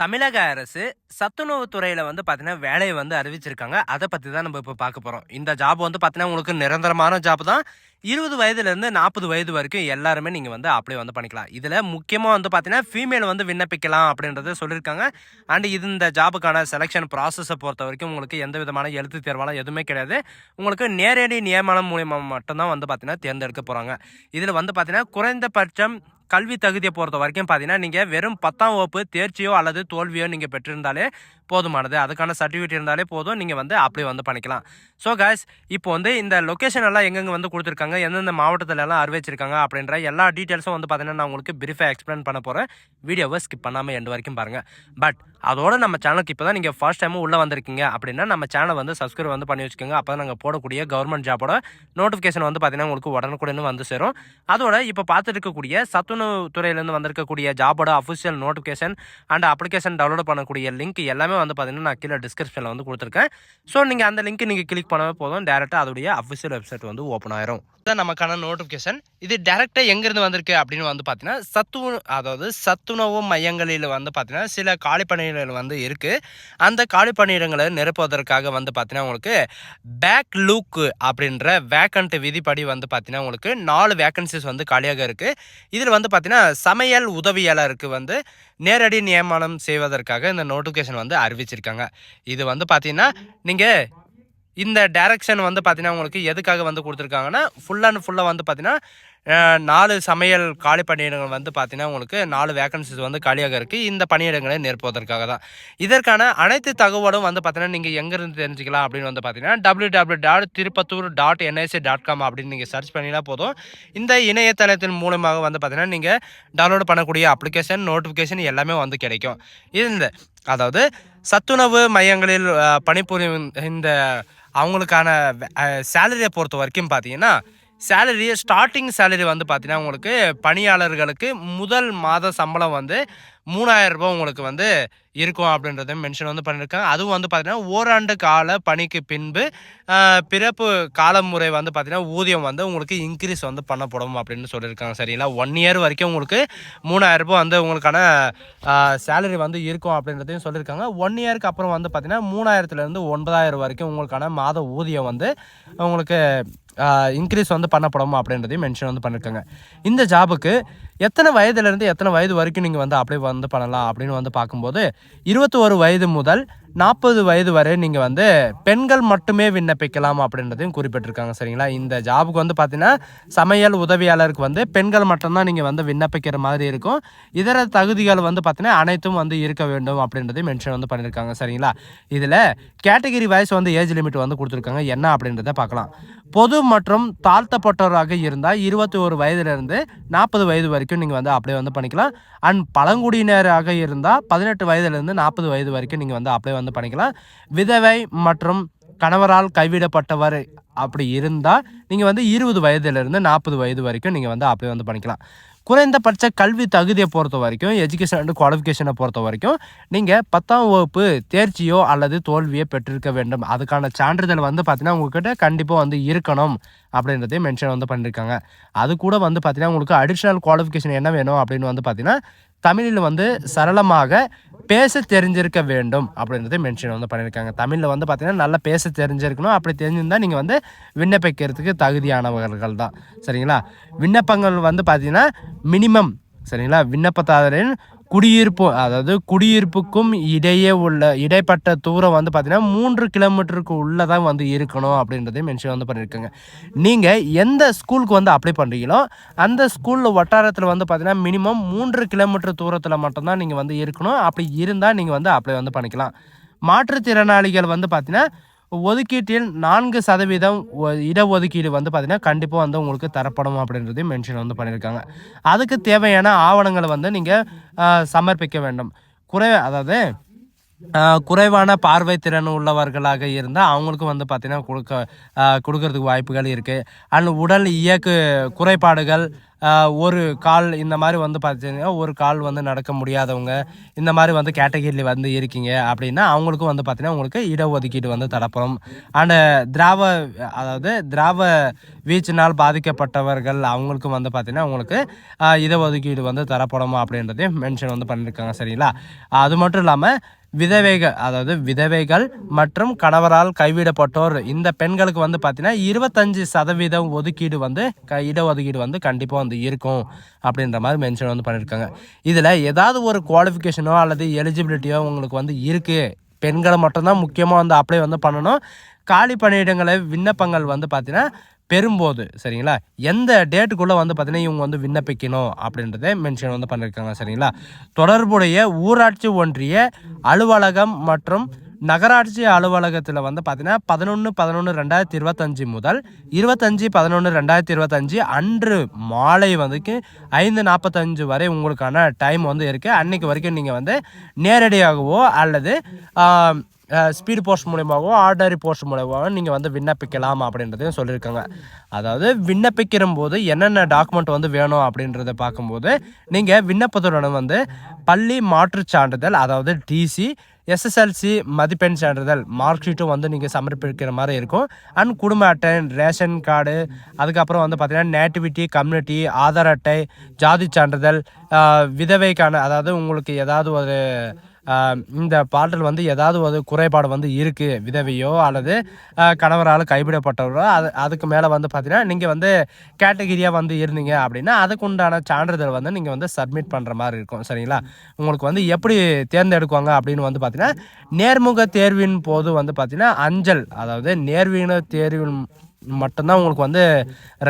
தமிழக அரசு சத்துணவு துறையில வந்து பார்த்தீங்கன்னா வேலையை வந்து அறிவிச்சிருக்காங்க. அதை பற்றி தான் நம்ம இப்போ பார்க்க போகிறோம் இந்த ஜாப் வந்து பார்த்தீங்கன்னா உங்களுக்கு நிரந்தரமான ஜாப் தான். இருபது வயதுலேருந்து நாற்பது வயது வரைக்கும் எல்லாருமே நீங்கள் வந்து அப்ளை வந்து பண்ணிக்கலாம். இதில் முக்கியமாக வந்து பார்த்தீங்கன்னா ஃபீமேல் வந்து விண்ணப்பிக்கலாம் அப்படின்றத சொல்லியிருக்காங்க. அண்ட் இது இந்த ஜாபுக்கான செலெக்ஷன் ப்ராசஸை பொறுத்த வரைக்கும் உங்களுக்கு எந்த விதமான எழுத்து தேர்வாலாம் எதுவுமே கிடையாது. உங்களுக்கு நேரடி நியமனம் மூலியமாக மட்டும்தான் வந்து பார்த்தீங்கன்னா தேர்ந்தெடுக்க போகிறாங்க இதில் வந்து பார்த்தீங்கன்னா குறைந்தபட்சம் கல்வி தகுதியை பொறுத்த வரைக்கும் பார்த்தீங்கன்னா நீங்கள் வெறும் பத்தாம் வகுப்பு தேர்ச்சியோ அல்லது தோல்வியோ நீங்கள் பெற்றிருந்தாலே போதுமானது. அதுக்கான சர்டிஃபிகேட் இருந்தாலே போதும். நீங்கள் வந்து அப்ளை வந்து பண்ணிக்கலாம். ஸோ கேஸ் இப்போ வந்து இந்த லொக்கேஷன் எல்லாம் எங்கெங்கே வந்து கொடுத்துருக்காங்க? எந்தெந்த மாவட்டத்துல எல்லாம் அறிவிச்சிருக்காங்க? அப்படின்ற எல்லா டீட்டெயில்ஸும் வந்து பார்த்தீங்கன்னா நான் உங்களுக்கு பிரீஃபாக எக்ஸ்பிளைன் பண்ண போகிறேன் வீடியோவை ஸ்கிப் பண்ணாமல் எண்டு வரைக்கும் பாருங்கள் பட் அதோட நம்ம சேனலுக்கு இப்போ தான் நீங்கள் ஃபர்ஸ்ட் டைமும் உள்ளே வந்திருக்கீங்க அப்படின்னா நம்ம சேனலை வந்து சப்ஸ்கிரைப் வந்து பண்ணி வச்சுக்கோங்க. அப்போ தான் நாங்கள் போடக்கூடிய கவர்மெண்ட் ஜாபோட நோட்டிஃபிகேஷன் வந்து பார்த்தீங்கன்னா உங்களுக்கு உடனுக்குடன் வந்து சேரும். அதோட இப்போ பார்த்துட்டு இருக்கக்கூடிய சத்துணவு துறையிலேருந்து வந்திருக்கக்கூடிய ஜாபோட official notification and application download பண்ணக்கூடிய லிங்க் எல்லாமே வந்து பார்த்தீங்கன்னா நான் கீழே டிஸ்கிரிப்ஷனில் வந்து கொடுத்துருக்கேன். ஸோ நீங்கள் அந்த லிங்க் நீங்கள் கிளிக் பண்ணவே போதும். டேரெக்டாக அதோடைய அஃபிஷியல் வெப்சைட் வந்து ஓப்பன் ஆயிரும். இதுதான் நமக்கான நோட்டிஃபிகேஷன் இது டேரெக்டாக எங்கேருந்து வந்திருக்கு அப்படின்னு வந்து பார்த்தீங்கன்னா சத்து அதாவது சத்துணவு மையங்களில் வந்து பார்த்தீங்கன்னா சில காலி பணியிடங்கள் வந்து இருக்குது அந்த காலி பணியிடங்களை நிரப்புவதற்காக வந்து பார்த்தீங்கன்னா உங்களுக்கு பேக் லூக் அப்படின்ற வேக்கண்ட் விதிப்படி வந்து பார்த்தீங்கன்னா உங்களுக்கு நாலு வேக்கன்சிஸ் வந்து காலியாக இருக்குது இதில் வந்து பார்த்தீங்கன்னா சமையல் உதவியாளருக்கு வந்து நேரடி நியமனம் செய்வதற்காக இந்த நோட்டிஃபிகேஷன் வந்து அறிவிச்சிருக்காங்க. இது வந்து பார்த்தீங்கன்னா நீங்கள் இந்த டைரக்ஷன் வந்து பார்த்தீங்கன்னா உங்களுக்கு எதுக்காக வந்து கொடுத்துருக்காங்கன்னா ஃபுல் அண்ட் ஃபுல்லாக வந்து பார்த்தீங்கன்னா நாலு சமையல் காலி பணியிடங்கள் வந்து பார்த்தீங்கன்னா உங்களுக்கு நாலு வேகன்சிஸ் வந்து காலியாக இருக்குது இந்த பணியிடங்களை நிரப்புவதற்காக தான். இதற்கான அனைத்து தகவலும் வந்து பார்த்தீங்கன்னா நீங்கள் எங்கேருந்து தெரிஞ்சுக்கலாம் அப்படின்னு வந்து பார்த்தீங்கன்னா W W dot Tirupattur dot NIC dot com அப்படின்னு நீங்கள் சர்ச் பண்ணினா போதும். இந்த இணையதளத்தின் மூலமாக வந்து பார்த்தீங்கன்னா நீங்கள் டவுன்லோட் பண்ணக்கூடிய அப்ளிகேஷன் நோட்டிஃபிகேஷன் எல்லாமே வந்து கிடைக்கும். இந்த அதாவது சத்துணவு மையங்களில் பணிபுரியும் இந்த அவங்களுக்கான சேலரியை பொறுத்த வரைக்கும் பார்த்தீங்கன்னா சேலரி ஸ்டார்டிங் சேலரி வந்து பார்த்தீங்கன்னா உங்களுக்கு பணியாளர்களுக்கு முதல் மாத சம்பளம் வந்து மூணாயிரம் ரூபாய் உங்களுக்கு வந்து இருக்கும் அப்படின்றத மென்ஷன் வந்து பண்ணியிருக்காங்க அதுவும் வந்து பார்த்திங்கன்னா ஓராண்டு கால பணிக்கு பின்பு பிறப்பு காலமுறை வந்து பார்த்திங்கன்னா ஊதியம் வந்து உங்களுக்கு இன்க்ரீஸ் வந்து பண்ணப்படும் அப்படின்னு சொல்லியிருக்காங்க. சரிங்களா? ஒன் இயர் வரைக்கும் உங்களுக்கு மூணாயிரம் ரூபாய் வந்து உங்களுக்கான சேலரி வந்து இருக்கும் அப்படின்றதையும் சொல்லியிருக்காங்க. ஒன் இயருக்கு அப்புறம் வந்து பார்த்தீங்கன்னா மூணாயிரத்துலேருந்து ஒன்பதாயிரம் வரைக்கும் உங்களுக்கான மாத ஊதியம் வந்து உங்களுக்கு இன்க்ரீஸ் வந்து பண்ணப்படும் அப்படின்றதையும் மென்ஷன் வந்து பண்ணியிருக்காங்க இந்த ஜாபுக்கு எத்தனை வயதுலேருந்து எத்தனை வயது வரைக்கும் நீங்கள் வந்து அப்ளை வந்து பண்ணலாம் அப்படின்னு வந்து பார்க்கும்போது இருபத்தி ஒரு வயது முதல் நாற்பது வயது வரை நீங்கள் வந்து பெண்கள் மட்டுமே விண்ணப்பிக்கலாம் அப்படின்றதையும் குறிப்பிட்டிருக்காங்க சரிங்களா? இந்த ஜாபுக்கு வந்து பார்த்தீங்கன்னா சமையல் உதவியாளருக்கு வந்து பெண்கள் மட்டும்தான் நீங்கள் வந்து விண்ணப்பிக்கிற மாதிரி இருக்கும். இதர தகுதிகள் வந்து பார்த்தீங்கன்னா அனைத்தும் வந்து இருக்க வேண்டும் அப்படின்றதையும் மென்ஷன் வந்து பண்ணியிருக்காங்க சரிங்களா? இதில் கேட்டகிரி வைஸ் வந்து ஏஜ் லிமிட் வந்து கொடுத்துருக்காங்க. என்ன அப்படின்றத பார்க்கலாம். பொது மற்றும் தாழ்த்தப்பட்டவராக இருந்தால் இருபத்தி ஒரு வயதுலேருந்து நாற்பது வயது வரைக்கும் நீங்கள் வந்து அப்ளை வந்து பண்ணிக்கலாம். அண்ட் பழங்குடியினராக இருந்தால் பதினெட்டு வயதுலேருந்து நாற்பது வயது வரைக்கும் நீங்கள் வந்து அப்ளை வந்து பண்ணிக்கலாம். விதவை மற்றும் கணவரால் கைவிடப்பட்டவர் அப்படி இருந்தால் நீங்கள் வந்து இருபது வயதுலேருந்து நாற்பது வயது வரைக்கும் நீங்கள் வந்து அப்படி வந்து பண்ணிக்கலாம். குறைந்தபட்ச கல்வி தகுதியை பொறுத்த வரைக்கும் எஜுகேஷன் அண்ட் குவாலிஃபிகேஷனை பொறுத்த வரைக்கும் நீங்கள் பத்தாம் வகுப்பு தேர்ச்சியோ அல்லது தோல்வியோ பெற்றிருக்க வேண்டும். அதுக்கான சான்றிதழ் வந்து பார்த்தீங்கன்னா உங்ககிட்ட கண்டிப்பாக வந்து இருக்கணும் அப்படின்றதையும் மென்ஷன் வந்து பண்ணியிருக்காங்க அது கூட வந்து பார்த்தீங்கன்னா உங்களுக்கு அடிஷ்னல் குவாலிஃபிகேஷன் என்ன வேணும் அப்படின்னு வந்து பார்த்தீங்கன்னா தமிழில் வந்து சரளமாக பேச தெரிஞ்சிருக்க வேண்டும் அப்படின்றத மென்ஷன் வந்து பண்ணியிருக்காங்க. தமிழில் வந்து பார்த்தீங்கன்னா நல்லா பேச தெரிஞ்சிருக்கணும். அப்படி தெரிஞ்சிருந்தால் நீங்கள் வந்து விண்ணப்பிக்கிறதுக்கு தகுதியானவர்கள் தான். சரிங்களா? விண்ணப்பங்கள் வந்து பார்த்தீங்கன்னா மினிமம் சரிங்களா? விண்ணப்பதாரரின் குடியிருப்பு அதாவது குடியிருப்புக்கும் இடையே உள்ள இடைப்பட்ட தூரம் வந்து பார்த்தீங்கன்னா மூன்று கிலோமீட்டருக்கு உள்ளே தான் வந்து இருக்கணும் அப்படின்றதையும் மென்ஷன் வந்து பண்ணியிருக்காங்க. நீங்கள் எந்த ஸ்கூலுக்கு வந்து அப்ளை பண்ணுறீங்களோ அந்த ஸ்கூலில் வட்டாரத்தில் வந்து பார்த்தீங்கன்னா மினிமம் மூன்று கிலோமீட்டர் தூரத்தில் மட்டும்தான் நீங்கள் வந்து இருக்கணும். அப்படி இருந்தால் நீங்கள் வந்து அப்ளை வந்து பண்ணிக்கலாம். மாற்றுத்திறனாளிகள் வந்து பார்த்தீங்கன்னா ஒதுக்கீட்டில் நான்கு சதவீதம் ஒ- இடஒதுக்கீடு வந்து பார்த்திங்கன்னா கண்டிப்பாக வந்து உங்களுக்கு தரப்படும் அப்படின்றதையும் மென்ஷன் வந்து பண்ணியிருக்காங்க. அதுக்கு தேவையான ஆவணங்களை வந்து நீங்கள் சமர்ப்பிக்க வேண்டும். குறை அதாவது குறைவான பார்வை திறன் உள்ளவர்களாக இருந்தால் அவங்களுக்கும் வந்து பார்த்திங்கன்னா கொடுக்க கொடுக்கறதுக்கு வாய்ப்புகள் இருக்குது அண்ட் உடல் இயக்கு குறைபாடுகள் ஒரு கால் இந்த மாதிரி வந்து பார்த்தீங்கன்னா ஒரு கால் வந்து நடக்க முடியாதவங்க இந்த மாதிரி வந்து கேட்டகிரியில் வந்து இருக்கீங்க அப்படின்னா அவங்களுக்கும் வந்து பார்த்தீங்கன்னா உங்களுக்கு இடஒதுக்கீடு வந்து தரப்படும். அண்டு திராவ அதாவது திராவ வீச்சினால் பாதிக்கப்பட்டவர்கள் அவங்களுக்கும் வந்து பார்த்தீங்கன்னா உங்களுக்கு இடஒதுக்கீடு வந்து தரப்படும் அப்படின்றதையும் மென்ஷன் வந்து பண்ணியிருக்காங்க சரிங்களா? அது மட்டும் இல்லாமல் விதவைகள் அதாவது விதவைகள் மற்றும் கணவரால் கைவிடப்பட்டோர் இந்த பெண்களுக்கு வந்து பார்த்தீங்கன்னா இருபத்தஞ்சு சதவீதம் ஒதுக்கீடு வந்து க இடஒதுக்கீடு வந்து கண்டிப்பாக வந்து இருக்கும் அப்படின்ற மாதிரி மென்ஷன் வந்து பண்ணியிருக்காங்க இதில் ஏதாவது ஒரு குவாலிஃபிகேஷனோ அல்லது எலிஜிபிலிட்டியோ உங்களுக்கு வந்து இருக்குது பெண்களை மட்டும்தான் முக்கியமாக வந்து அப்ளை வந்து பண்ணணும். காலி பணியிடங்களை விண்ணப்பங்கள் வந்து பார்த்தீங்கன்னா பெறும்போது சரிங்களா? எந்த டேட்டுக்குள்ளே வந்து பார்த்தீங்கன்னா இவங்க வந்து விண்ணப்பிக்கணும் அப்படின்றத மென்ஷன் வந்து பண்ணியிருக்காங்க சரிங்களா? தொடர்புடைய ஊராட்சி ஒன்றிய அலுவலகம் மற்றும் நகராட்சி அலுவலகத்தில் வந்து பார்த்தீங்கன்னா பதினொன்று பதினொன்று ரெண்டாயிரத்தி இருபத்தஞ்சி முதல் இருபத்தஞ்சி பதினொன்று ரெண்டாயிரத்தி இருபத்தஞ்சி அன்று மாலை வந்துக்கு ஐந்து நாற்பத்தஞ்சு வரை உங்களுக்கான டைம் வந்து இருக்குது அன்னைக்கு வரைக்கும் நீங்கள் வந்து நேரடியாகவோ அல்லது ஸ்பீடு போஸ்ட் மூலியமாகவோ ஆர்டரி போஸ்ட் மூலியமாகவோ நீங்கள் வந்து விண்ணப்பிக்கலாம் அப்படின்றதையும் சொல்லியிருக்காங்க. அதாவது விண்ணப்பிக்கிற போது என்னென்ன டாக்குமெண்ட் வந்து வேணும் அப்படின்றத பார்க்கும்போது நீங்கள் விண்ணப்பத்துடன் வந்து பள்ளி மாற்றுச் சான்றிதழ் அதாவது டிசி எஸ்எஸ்எல்சி மதிப்பெண் சான்றிதழ் மார்க் ஷீட்டும் வந்து நீங்கள் சமர்ப்பிக்கிற மாதிரி இருக்கும். அண்ட் குடும்ப அட்டை ரேஷன் கார்டு அதுக்கப்புறம் வந்து பார்த்தீங்கன்னா நேட்டிவிட்டி கம்யூனிட்டி ஆதார் அட்டை ஜாதி சான்றிதழ் விதவைக்கான அதாவது உங்களுக்கு ஏதாவது ஒரு இந்த பாடல் வந்து ஏதாவது ஒரு குறைபாடு வந்து இருக்குது விதவையோ அல்லது கணவரால் கைவிடப்பட்டவரோ அது அதுக்கு மேலே வந்து பார்த்தீங்கன்னா நீங்கள் வந்து கேட்டகிரியாக வந்து இருந்தீங்க அப்படின்னா அதுக்கு உண்டான சான்றிதழ் வந்து நீங்கள் வந்து சப்மிட் பண்ணுற மாதிரி இருக்கும் சரிங்களா? உங்களுக்கு வந்து எப்படி தேர்ந்தெடுக்குவாங்க அப்படின்னு வந்து பார்த்தீங்கன்னா நேர்முக தேர்வின் போது வந்து பார்த்தீங்கன்னா அஞ்சல் அதாவது நேர்வின தேர்வின் மட்டும்தான் உங்களுக்கு வந்து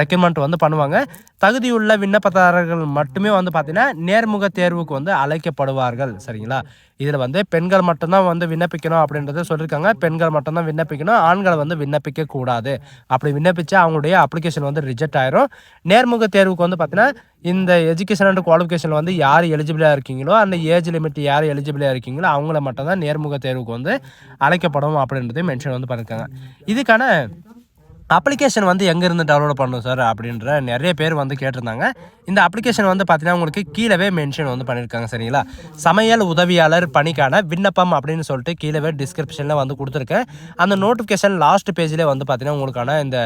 ரெக்கமெண்ட் வந்து பண்ணுவாங்க. தகுதியுள்ள விண்ணப்பதாரர்கள் மட்டுமே வந்து பார்த்தீங்கன்னா நேர்முக தேர்வுக்கு வந்து அழைக்கப்படுவார்கள். சரிங்களா? இதில் வந்து பெண்கள் மட்டும்தான் வந்து விண்ணப்பிக்கணும் அப்படின்றத சொல்லியிருக்காங்க பெண்கள் மட்டும்தான் விண்ணப்பிக்கணும். ஆண்களை வந்து விண்ணப்பிக்க கூடாது. அப்படி விண்ணப்பிச்சா அவங்களுடைய அப்ளிகேஷன் வந்து ரிஜெக்ட் ஆயிரும். நேர்முக தேர்வுக்கு வந்து பார்த்தீங்கன்னா இந்த எஜுகேஷன் அண்ட் குவாலிஃபிகேஷன் வந்து யார் எலிஜிபிளாக இருக்கீங்களோ அந்த ஏஜ் லிமிட் யார் எலிஜிபிளாக இருக்கீங்களோ அவங்கள மட்டும்தான் நேர்முக தேர்வுக்கு வந்து அழைக்கப்படும் அப்படின்றதையும் மென்ஷன் வந்து பண்ணியிருக்காங்க இதுக்கான அப்ளிகேஷன் வந்து எங்கேருந்து டவுன்லோட் பண்ணணும் சார் அப்படின்ற நிறைய பேர் வந்து கேட்டிருந்தாங்க. இந்த அப்ளிகேஷன் வந்து பார்த்தீங்கன்னா உங்களுக்கு கீழவே மென்ஷன் வந்து பண்ணியிருக்காங்க சரிங்களா? சமையல் உதவியாளர் பணிக்கான விண்ணப்பம் அப்படின்னு சொல்லிட்டு கீழவே டிஸ்கிரிப்ஷனில் வந்து கொடுத்துருக்கேன். அந்த நோட்டிஃபிகேஷன் லாஸ்ட் பேஜ்லேயே வந்து பார்த்தீங்கன்னா உங்களுக்கான இந்த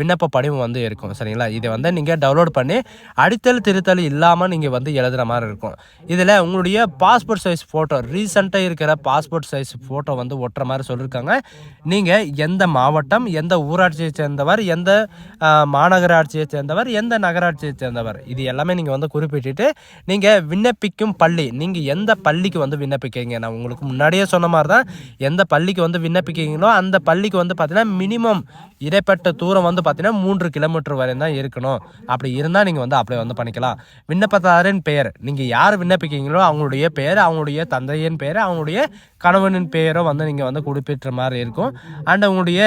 விண்ணப்ப படிவம் வந்து இருக்கும் சரிங்களா? இதை வந்து நீங்கள் டவுன்லோட் பண்ணி அடித்தல் திருத்தல் இல்லாமல் நீங்கள் வந்து எழுதுகிற மாதிரி இருக்கும். இதில் உங்களுடைய பாஸ்போர்ட் சைஸ் ஃபோட்டோ ரீசெண்டாக இருக்கிற பாஸ்போர்ட் சைஸ் ஃபோட்டோ வந்து ஒட்டுற மாதிரி சொல்லியிருக்காங்க நீங்கள் எந்த மாவட்டம் எந்த ஊராட்சி சேர்ந்தவர் எந்த மாநகராட்சியை சேர்ந்தவர் எந்த நகராட்சியை சேர்ந்தவர். இது எல்லாமே நீங்கள் வந்து குறிப்பிட்டுட்டு நீங்கள் விண்ணப்பிக்கும் பள்ளி நீங்கள் எந்த பள்ளிக்கு வந்து விண்ணப்பிக்கிறீங்க? நான் உங்களுக்கு முன்னாடியே சொன்ன மாதிரி தான் எந்த பள்ளிக்கு வந்து விண்ணப்பிக்கிறீங்களோ அந்த பள்ளிக்கு வந்து பார்த்தீங்கன்னா மினிமம் இடைப்பட்ட தூரம் வந்து பார்த்தீங்கன்னா மூன்று கிலோமீட்டர் வரையும் தான் இருக்கணும். அப்படி இருந்தால் நீங்கள் வந்து அப்ளை வந்து பண்ணிக்கலாம். விண்ணப்பதாரின் பெயர் நீங்கள் யார் விண்ணப்பிக்கிறீங்களோ அவங்களுடைய பெயர் அவங்களுடைய தந்தையின் பெயர் அவங்களுடைய கணவனின் பெயரோ வந்து நீங்கள் வந்து குறிப்பிட்ட மாதிரி இருக்கும். அண்ட் உங்களுடைய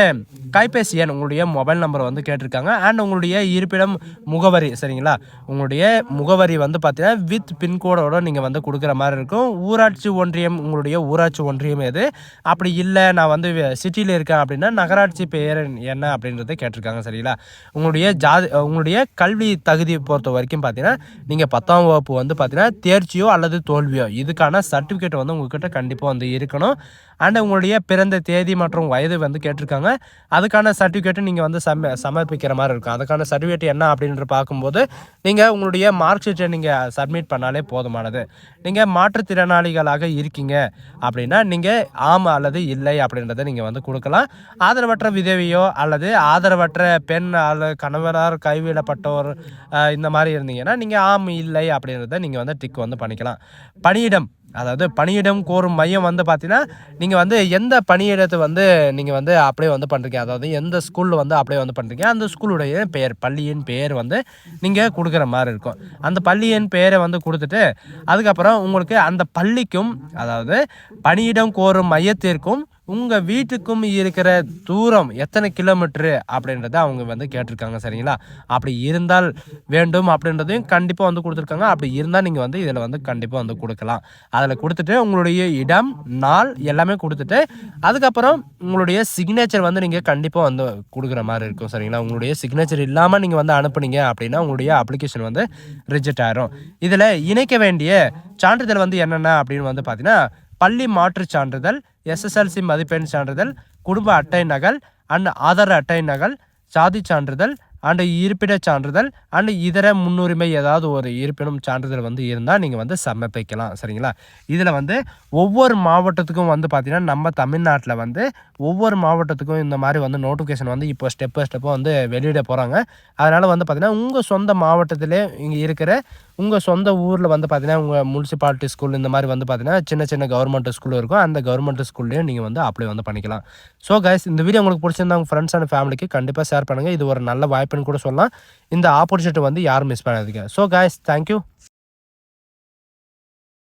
கைபேசி எண் உங்களுடைய மொபைல் நம்பர் வந்து கேட்டிருக்காங்க. அண்ட் உங்களுடைய இருப்பிடம் முகவரி சரிங்களா? உங்களுடைய முகவரி வந்து பார்த்தீங்கன்னா வித் பின்கோடோட நீங்கள் வந்து கொடுக்குற மாதிரி இருக்கும். ஊராட்சி ஒன்றியம் உங்களுடைய ஊராட்சி ஒன்றியம் எது? அப்படி இல்லை நான் வந்து சிட்டியில் இருக்கேன் அப்படின்னா நகராட்சி பெயர் என்ன அப்படின்றத கேட்டிருக்காங்க சரிங்களா? உங்களுடைய ஜாதி உங்களுடைய கல்வி தகுதி பொறுத்த வரைக்கும் பார்த்தீங்கன்னா நீங்கள் பத்தாம் வகுப்பு வந்து பார்த்தீங்கன்னா தேர்ச்சியோ அல்லது தோல்வியோ இதுக்கான சர்டிஃபிகேட் வந்து உங்ககிட்ட கண்டிப்பாக வந்து இருக்கணும். அண்ட் உங்களுடைய பிறந்த தேதி மற்றும் வயது வந்து கேட்டிருக்காங்க. அதுக்கான சர்டிஃபிகேட்டு நீங்கள் வந்து சம சமர்ப்பிக்கிற மாதிரி இருக்கும். அதுக்கான சர்டிஃபிகேட் என்ன அப்படின்ற பார்க்கும்போது நீங்கள் உங்களுடைய மார்க் ஷீட்டை நீங்கள் சப்மிட் பண்ணாலே போதுமானது. நீங்கள் மாற்றுத்திறனாளிகளாக இருக்கீங்க அப்படின்னா நீங்கள் ஆம் அல்லது இல்லை அப்படின்றத நீங்கள் வந்து கொடுக்கலாம். ஆதரவற்ற விதவையோ அல்லது ஆதரவற்ற பெண் அல்லது கணவரால் கைவிடப்பட்டோர் இந்த மாதிரி இருந்தீங்கன்னா நீங்கள் ஆம் இல்லை அப்படின்றத நீங்கள் வந்து டிக் வந்து பண்ணிக்கலாம். பணியிடம். அதாவது பணியிடம் கோரும் மையம் வந்து பார்த்தீங்கன்னா நீங்கள் வந்து எந்த பணியிடத்தை வந்து நீங்கள் வந்து அப்ளை வந்து பண்ணுறீங்க அதாவது எந்த ஸ்கூலில் வந்து அப்ளை வந்து பண்ணுறீங்க அந்த ஸ்கூலுடைய பெயர் பள்ளியின் பெயர் வந்து நீங்கள் கொடுக்குற மாதிரி இருக்கும். அந்த பள்ளியின் பெயரை வந்து கொடுத்துட்டு அதுக்கப்புறம் உங்களுக்கு அந்த பள்ளிக்கும் அதாவது பணியிடம் கோரும் மையத்திற்கும் உங்கள் வீட்டுக்கும் இருக்கிற தூரம் எத்தனை கிலோமீட்டரு அப்படின்றத அவங்க வந்து கேட்டிருக்காங்க சரிங்களா? அப்படி இருந்தால் வேண்டும் அப்படின்றதையும் கண்டிப்பாக வந்து கொடுத்துருக்காங்க. அப்படி இருந்தால் நீங்கள் வந்து இதில் வந்து கண்டிப்பாக வந்து கொடுக்கலாம். அதில் கொடுத்துட்டு உங்களுடைய இடம் நாள் எல்லாமே கொடுத்துட்டு அதுக்கப்புறம் உங்களுடைய சிக்னேச்சர் வந்து நீங்கள் கண்டிப்பாக வந்து கொடுக்குற மாதிரி இருக்கும் சரிங்களா? உங்களுடைய சிக்னேச்சர் இல்லாமல் நீங்கள் வந்து அனுப்புனீங்க அப்படின்னா உங்களுடைய அப்ளிகேஷன் வந்து ரிஜெக்ட் ஆகிரும் இதில் இணைக்க வேண்டிய சான்றிதழ் வந்து என்னென்ன அப்படின்னு வந்து பார்த்தீங்கன்னா பள்ளி மாற்றுச் சான்றிதழ் எஸ்எஸ்எல்சி மதிப்பெண் சான்றிதழ் குடும்ப அட்டை நகல் அண்ட் ஆதார் அட்டை நகல் சாதி சான்றிதழ் அண்டு இருப்பிடச் சான்றிதழ் அண்டு இதர முன்னுரிமை ஏதாவது ஒரு இருப்பினும் சான்றிதழ் வந்து இருந்தால் நீங்கள் வந்து சமர்ப்பிக்கலாம். சரிங்களா? இதில் வந்து ஒவ்வொரு மாவட்டத்துக்கும் வந்து பார்த்திங்கன்னா நம்ம தமிழ்நாட்டில் வந்து ஒவ்வொரு மாவட்டத்துக்கும் இந்த மாதிரி வந்து நோட்டிஃபிகேஷன் வந்து இப்போ ஸ்டெப் பை ஸ்டெப்பாக வந்து வெளியிட போகிறாங்க அதனால் வந்து பார்த்திங்கன்னா உங்கள் சொந்த மாவட்டத்திலே இங்கே இருக்கிற உங்கள் சொந்த ஊரில் வந்து பார்த்தீங்கன்னா உங்கள் முனிசிபாலிட்டி ஸ்கூல் இந்த மாதிரி வந்து பார்த்தீங்கன்னா சின்ன சின்ன கவர்மெண்ட் ஸ்கூல் இருக்கும். அந்த கவர்மெண்ட் ஸ்கூல்லையும் நீங்கள் வந்து அப்ளை வந்து பண்ணிக்கலாம். ஸோ கைஸ் இந்த வீடியோ உங்களுக்கு பிடிச்சிருந்தா உங்கள் ஃப்ரெண்ட்ஸ் அண்ட் ஃபேமிலிக்கு கண்டிப்பாக ஷேர் பண்ணுங்கள் இது ஒரு நல்ல வாய்ப்புன்னு கூட சொல்லலாம். இந்த ஆப்பர்ச்சுனிட்டி வந்து யாரும் மிஸ் பண்ணாதீங்க. So guys thank you